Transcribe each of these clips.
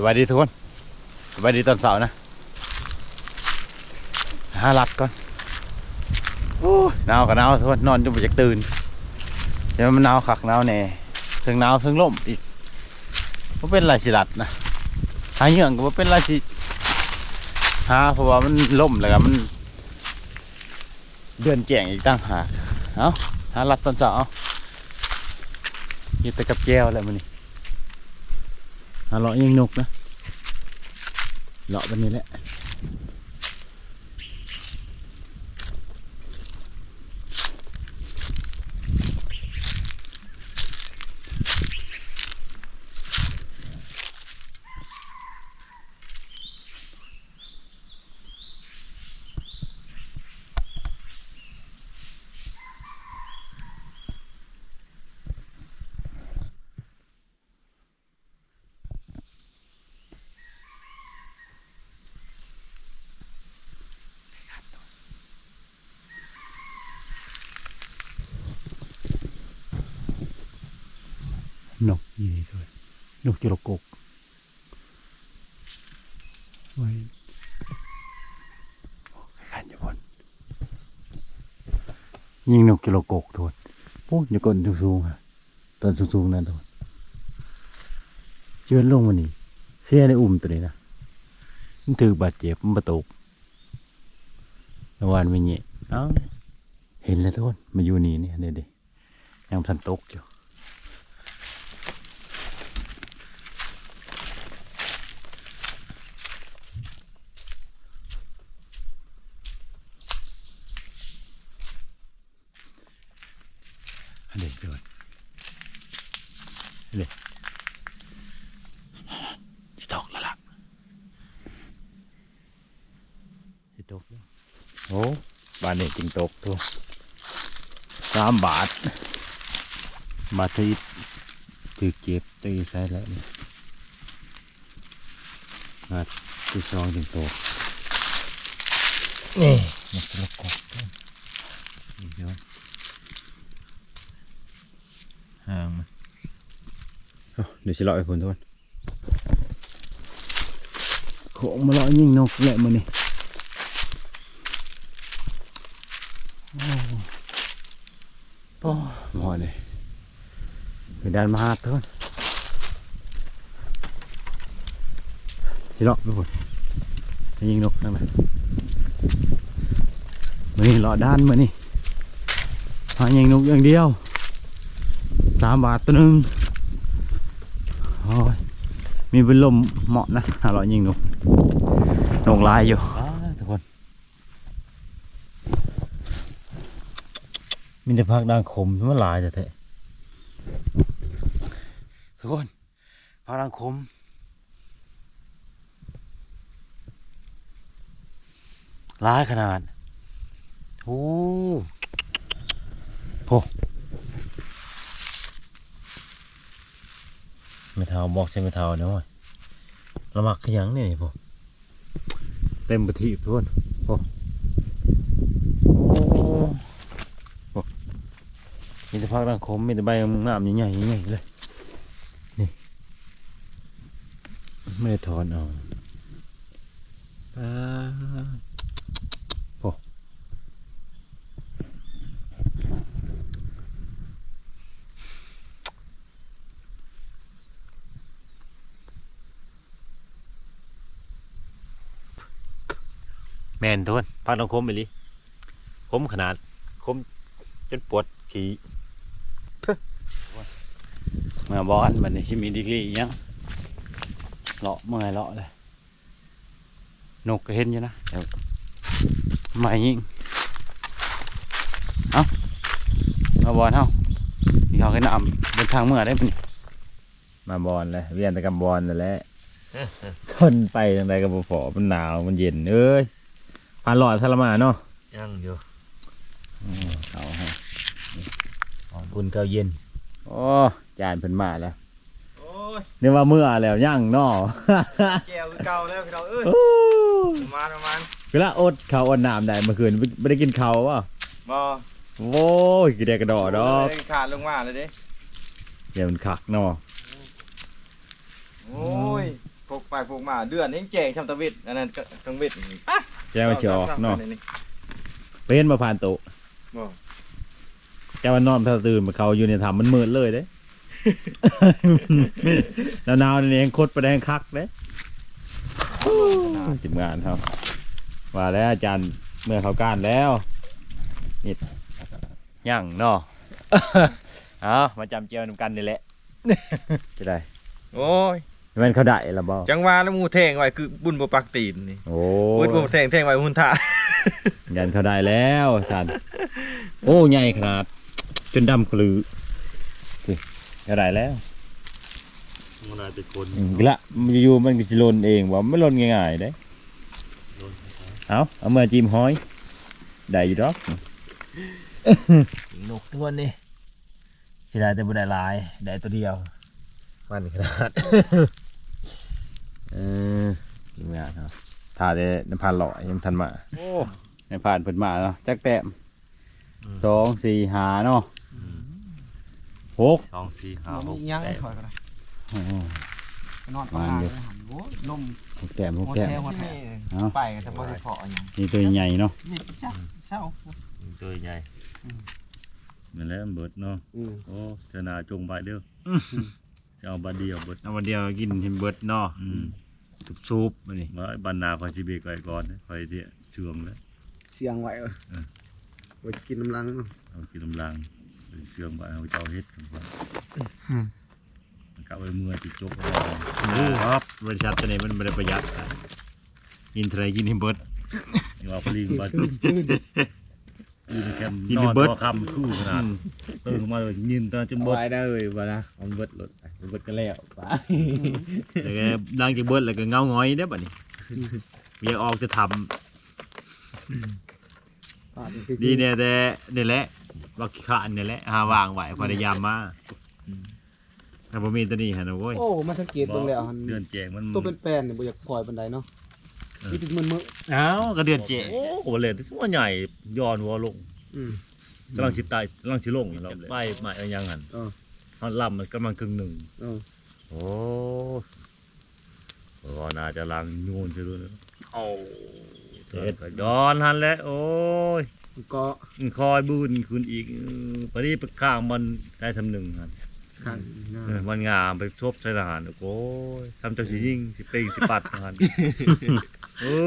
สวัสดีทุกคนสวัสดีตอนเสาร์นะหาหลัดก่อนอหนาวกับหนาวทุกคนนอนจนไปจากตื่นเดี๋ยวมันหนาวคักหนาวแน่ถึงหนาวถึงลมอีกก็เป็นไรสิหลัดนะหาเหยื่อก็บ่เป็นไรสิหาเพราะว่ามันล่มแล้วก็มัน เดือนแก่งอีกตั้งหากเอาหาหลัดตอนเสาร์ยู่แต่กับแก้วแล้วมันนี่ เลาะยังนกนะเลาะแบบนี้แหละ นกยี่นี่ด้วยนกจุลกกไว้ขันอยู่บนยิงนกจุลกกโทษโอ้ยอย่ากดสูงๆฮะตอนสูงๆนั่นโทษเจือนลงมานี่เสียในอุ่มตัวนี้นะมันถือบาดเจ็บมันประตกระวานไม่เงี้ยเอ้าเห็นแล้วทุกคนมาอยู่นี่นี่เด็ดๆยังทันตกอยู่ อันนี้เดี๋ยวก่อนอันนี้สตอกแล้วล่ะสิตกแล้ว โอ้บานนี้จริงตกตัวสามบาทบาทที่ถือเก็บตีใส่แล้วนี่บาทที่สองจริงตกนี่มันตะกกนี่เดี๋ยวห่างมันเอาเดี๋ยวสิเลาะไปพุ่นทุกคนโขงมาเลาะยิงนกแหละมันนี่โอ้โอ้ หมอเลยไปดันมาหาทุกคนสิเลาะไปพุ่นไปยิงนกนั่นแหละมันนี่เลาะด้านมันนี่หายิงนกอย่างเดียวสามบาทตัวนึงโอ้ยมีเป็นลมเหมาะนะหาร้อยยิงนกนกลายอยู่ทุกคน มีแต่พักดังขมมันหลายแต่แท้ทุกคนพักดังขมหลายขนาดโอ้โหไม่เท่าบอกใช่ไม่เท่าเนาะละมักขยังเนี่ยนี่พอเต็มปฏิบทุกคนพอโอ้โหมี แต่พักดังคมมีแต่ใบงามใหญ่ๆใหญ่ๆเลยนี่ไม่ได้ถอนเอาอ่าพ่อแมนทุกคนพักดังคมไปลิคมขนาดคมจนปวดขี่ มาบอลมันนี่ที่มีดีกรีอิหยังเลาะเมื่อยเลาะเลยนกก็เห็นอยู่นะเดี๋ยวมายิงเอามาบอลเฮานี่เขาขึ้นนำเดินทางเมื่อได้ปะนี่มาบอลเลยเวียนแต่กับบอลนั่นแหละทนไปทางใดกับพอมันหนาวมันเย็นเอ้ยผ่านหลอดทรมานเนาะยังอยู่เอาฮะของบุญเก้าเย็นโอ้ จานเพิ่นมาแล้วโอ้ยนึกว่าเมื่อแล้วย่างเนาะแก้วคือเก่าแล้วพี่น้องเอ้ยโอ้ประมาณประมาณเวลาอดข้าวอดน้ำได้เมื่อคืนไม่ได้กินข้าววะบ่โอ้ยกินได้กระดอดอกเลยขาดลงมาเลยเด้เดี๋ยวมันคักเนาะโอ้ยพกไปปลูกมาเดือนนี้แจงชำตะวิทอันนั้นก็กังวิทแจ้วจะออกเนาะเป็นมาผ่านโตะบ่แจ้ว่านอนถ้าตื่นมาเขาอยู่ในถ้ำมันมืดเลยเด้ แล้วนาวนี่เองโคตรประแดงคักเด้จิมงานครับ ว่าแล้วอาจารย์เมื่อเขาก้านแล้วนี่ย่างเนาะเอามาจำเจียวนำกันนี่แหละจะได้โอ้ยแม่นเขาได้ละบ่จังหวะแล้วหมูแทงไว้คือบุญบ่ปักตีนนี่โอ้บุญบ่แทงแทงไว้หุ่นท่ายันเขาได้แล้วสันโอ้ใหญ่ขนาดจนดำกลือสิ เขาได้แล้วมันน่าจะคนอืมละมันอยู่มันก็สิหลนเองว่าไม่หลนง่ายๆเด้เอาเอามาจิ้มห้อย ได้อยู่ดอกนกตัวนี้สิได้แต่บ่ได้หลาย ได้ตัวเดียว มันขนาด เออจิ้มงานครับถ่าได้น้ำพันหล่อยังทันมา โอ้ในผ่านเพิ่นมาเนาะจักแต้มสองสี่หาเนาะ หกสองสี่ห้าหมีกยังแปดถอยกันโอ้โหนอนข้างล่างเลยหันโอ้ยลมหกแต้มหกหัวแต้ม แท้หัวแท้เอ้า ไปกันแต่บ่ได้เพาะหยังนี่ตัวใหญ่เนาะนี่จ้ะเช้า ตัวใหญ่นั่นแหละมันเบิดเนาะอืมโอ้เธอนาจงใบเด้อจะเอาบาดเดียวเบิดเอาวันเดียวกินเห็นเบิดเนาะอืมทุบซุปมานี่มาบรรณาคอยสิเบกไว้ก่อนนะคอยที่เชื่องแล้วเสียงไหวเออเออไว้กินน้ำลังเนาะเอากินลำลัง เชื่องไปเอาเจ้าเฮ็ดกันก่อนมันกะไว้เมื่อจิจกเอาไว้ครับบริษัทตัวนี้มันไม่ได้ประหยัดอะกินเท่าไรกินให้เบิดอย่าเอาพลิงมายืนแคมกินนให้อนเบิดตัวคำคู่ขนาดตื่นมาเลยยืนตอนจนเอาเบิดไว้ได้เลยบ่นะมันเบิดรถไปมันเบิดก็แล้วไปแต่ก็ดังจากเบิดแล้วก็เงาง้อยได้อบัดนี้เมียออกจะทำดีเนี่ยแต่นี่แหละ วักขี้ขานนี่แหละหาวางไว้พยายามมาถ้าบ่มีตัวนี้ฮะนะโว้ยโอ้มาสังเกตตรงแล้วหันเดือนแจงมันตัวเป็นแป้นนี่บ่อยากปล่อยปานใดเนาะนี่เป็นมือมือเอ้าก็เดือนเจโอ้โหเลยที่ว่าใหญ่ย้อนหัวลงอืมกำลังชิดตายกำลังชิลงอยู่แล้วไปใหม่ยังหันเออตอนลำมันกำลังครึ่งหนึ่งเออโอ้โหน่าจะลังยูนใช่ด้วยนะโอ้เจ็ดก็ย้อนหันแล้วโอ้ย มันก็คอยบุญคุณอีกเออพอดีไปข้างมันได้ทำหนึ่งหันขันเออมันงามไปชบใส่ทหารโอ้ยทำเจ้าสิยิงสิเป่งสิปัดหันโอ้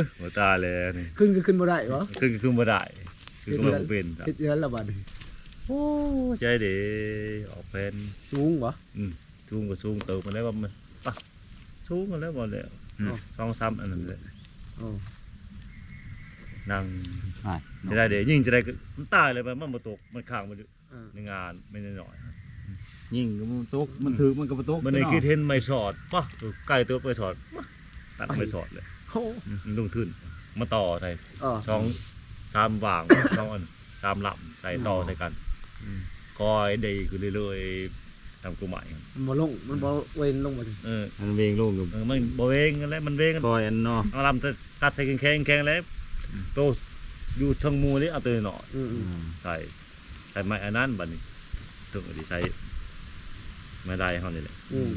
ยหัวตายแล้วนี่ขึ้นก็ขึ้นบ่ได้เหรอขึ้นก็ขึ้นมาได้คือก็มาเป็นครับเฮ็ดอย่างนั้นละบัดนี้โอ้ใจเด้ออกเป็นสูงบ่ชูงก็ชูงเติมมาแล้วว่ามันปะชูงมาแล้วบ่แล้วอืมสองซ้ำอันนั้นเลยโอ้ นั่งจะได้เด้ยิ่งจะได้ก็มันตายเลยมันมันบ่ตกมันข้างมันอยู่เออในงานไม่น้อยๆครับยิ่งก็มันตกมันถือมันก็บ่ตกมันในคิดเห็นไม่สอดปะใกล้ตัวไม่สอดปะตัดไม่สอดเลยโอ้อืมมันลงทุนมาต่อใส่เออช่องตามวางช่องอันตามลำใส่ต่อใส่กันคอยได้คือเรื่อยๆทำกูใหม่ครับมันบ่ลงมันบ่เว้นลงมาถึงเออมันเวงลูกอยู่เออมันบ่เวงกันแล้วมันเวงกันปล่อยอันเนาะเอาลำจะตัดใส่แข็งๆแข็งแล้ว โตอยู่ทางหมูนี่เอาตัวหน่อยอืมอืมใส่ใส่ไม้อันนั้นบัดนี้ถึงดีใส่ไม้ได้เฮานี่แหละอืม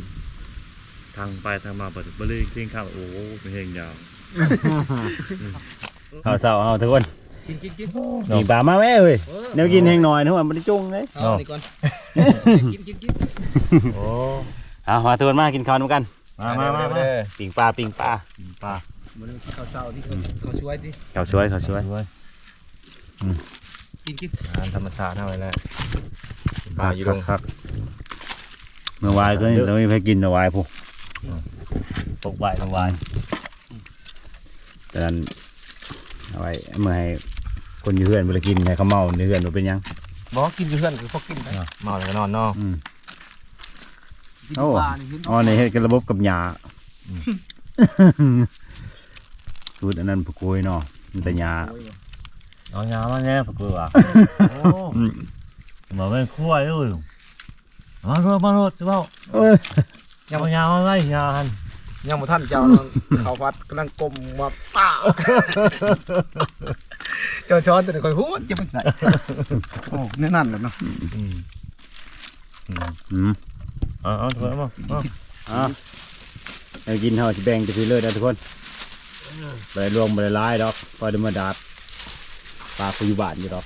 ทางไปทางมาบัดบ่เลยเพียงข้าวโอ้โหเป็นเพลงยาวข้าวเช้าเอาทุกคนกินกินกินกินปลามาแม่เอ้ยแนวกินแห้งหน่อยนะว่ามันได้จุงเลยเอานี่ก่อนกินกินกินโอ้เอามาทุกคนมากินข้าวด้วยกันมามามามาปิ่งปลาปิ่งปลาปลา บ่ได้ข้าวเช้าที่เขาเขาช่วยดิข้าวสวยข้าวสวยกินกินอาหารธรรมชาติเท่าไหร่แล้วปปลาลาออยู่ยู่ลลงงครับเมื่อวานก็เราไม่ไปกินเมื่อวานพวกตกใบตกใบแต่นั้นเอาไว้เมื่อให้คนอยู่เพื่อนเวลากินให้เขาเมาในเพื่อนบ่เป็นหยังบอกกินอยู่เพื่อนคือพวกกินไปเมาแล้วก็นอนเนาะอืมกินโอ้ปลานี่เห็นอ๋อในเฮ็ดกันระบบกับหยา สูตรอันนั้นปกยเนาะมันแต่หยาเอายามาแน่ปะกูอะโอ้มาเป็นขั้วด้วยมาโรดมาโรดจะเปล่าเอ้ยอย่ามายาวอะไรยานยังบ่ทันเจ้านอนเขาวัดกำลังกลมมาป้าเจ้าช้อนตัวนี้ค่อยฮู้จะมันใส่โอ้แน่นั่นแหละเนาะอืมเอาเอาเถอะมาเอาอะแล้วกินเฮาสิแบ่งไปซื้อเลยนะทุกคน บ่ได้รวมบ่ได้หลายดอกพอได้มาดาดปลาผู้อยู่บ้านอยู่ดอก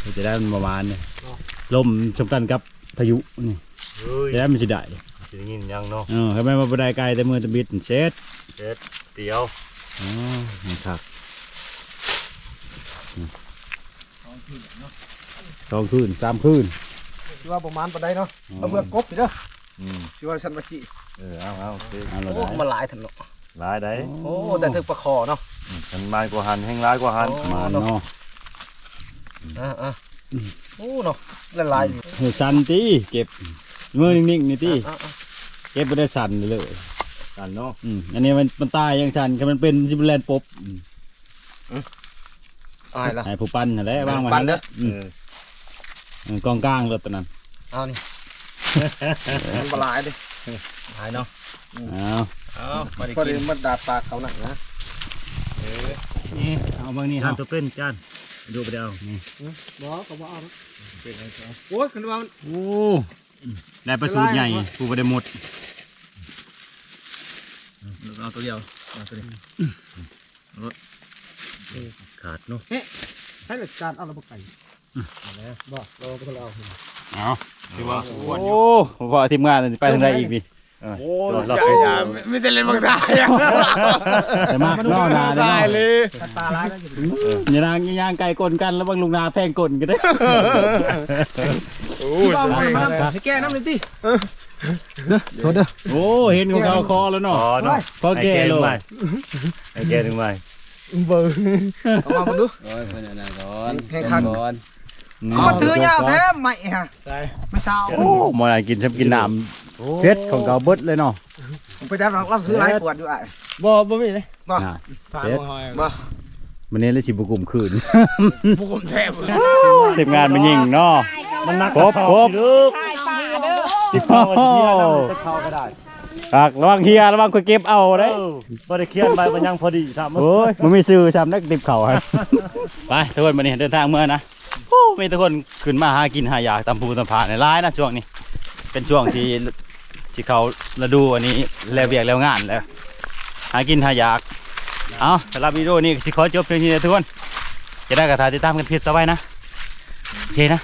เดี๋ยวจะได้มันประมาณนี้ลมสำคัญกับพายุนี่เฮ้ยจะได้มันสิได้สิได้ยินยังเนาะเออทำไมมาบ่ได้ไกลแต่มือตะบิดเช็ดเจ็ดเดียวอ๋อนี่ครับสองคืนสามคืนชื่อว่าประมาณปานใดเนาะเอาเบื่อกบพี่เด้ออืมชื่อว่าฉันมาสิเออเอาเอาโอเคเอาละโอ้ได้มันหลายทันเนาะ หลายได้โอ้แต่ถึงประคอเนาะมันมากกว่าหันแห้งร้ายกว่าหันมาเนาะอ่าอ่าโอ้เนาะละลายอยู่เฮ้ยสั่นตีเก็บมือนิ่งๆนี่ตีอ่าอ่าเก็บไม่ได้สั่นเลยกันเนาะอืมอันนี้มันมันตายยังสั่นแค่มันเป็นจิบแลนปบอืมอายละให้ผู้ปั้นนั่นแหละวางมาปั้นเด้ออืมเออเออกองกลางเลยตอนนั้นเอานี่มันบ่หลายเด้หายเนาะเอา เอามาดิพอกิดีนมันดาดปากเขาหนักนะนี่เอาบางนี่จาเอานตัวเป็นจานดูไปเดียวบ่ก็บ่เอาโอ้ยคือว่ามัน โอ้ได้ประสูตรใหญ่ผู้บ่ได้หมดเอาตัวเดียวเอาตัวนี้ขาดเนาะใช้หลักการเอาระบบไก่บ่เราก็ต้องเอา เอาถือว่าโอ้พอทีมงานไปทางใดอีกนี่ โอ้ยรอดไม่ได้เล่นบางตายอะแต่มากนอกนาได้ตายเนาะเลยตาลายกันอยู่อย่านางย่างไก่กลนกันแล้วบางลุงนาแทงกลนกันได้โอ้ยให้แก้น้ำเลยติโทษเด้อโอ้เห็นของเขาคอแล้วอ๋เนาะอเนาะพอแก่เลยไอ้แกหนึ่งใบเบอร์เอามาดูโอ้ยเพิ่นน่ะก่อนแข่งขันก่อนเอามาถือยาวแท้ใหม่ฮะไม่เศร้าโอ้หมอนากินชับกินน้ำ เซ็ตของเขาเบิดเลยเนาะไปจับรับซื้อหลายขวดอยู่อะบ่บ่มีเลยบ่น่ะฝากเซ็ตบ่หอยบ่มันนี้เลยสิบุกลุ่มคืนพวกผมแทบทีมงานมันยิงเนาะมันนักครบครบลึกถ่ายป่าเด้อสิบเข้าวันที่แล้วนะมันจะเข้าก็ได้ฝากระวังเฮียระวังคุยเก็บเอาเอได้อบ่ได้เครียดไปมันยังพอดีทำโอ้ยมันมีซื้อซ้ำนักติบเขาครับไปทุกคนวันนี้เดินทางเมื่อนะโอ้มีทุกคนขึ้นมาหากินหายากตามภูตามผาในร้ายนะช่วงนี้ เป็นช่วงที่ ที่เขาระดูอันนี้แล้วเบียกแล้วงานแล้ว หากินหายาก เอาสำหรับวิดีโอนี้สิขอจบเพียงนี้นะทุกคน จะได้กระทาติดตามกันเพียรสบายนะ โอเคนะ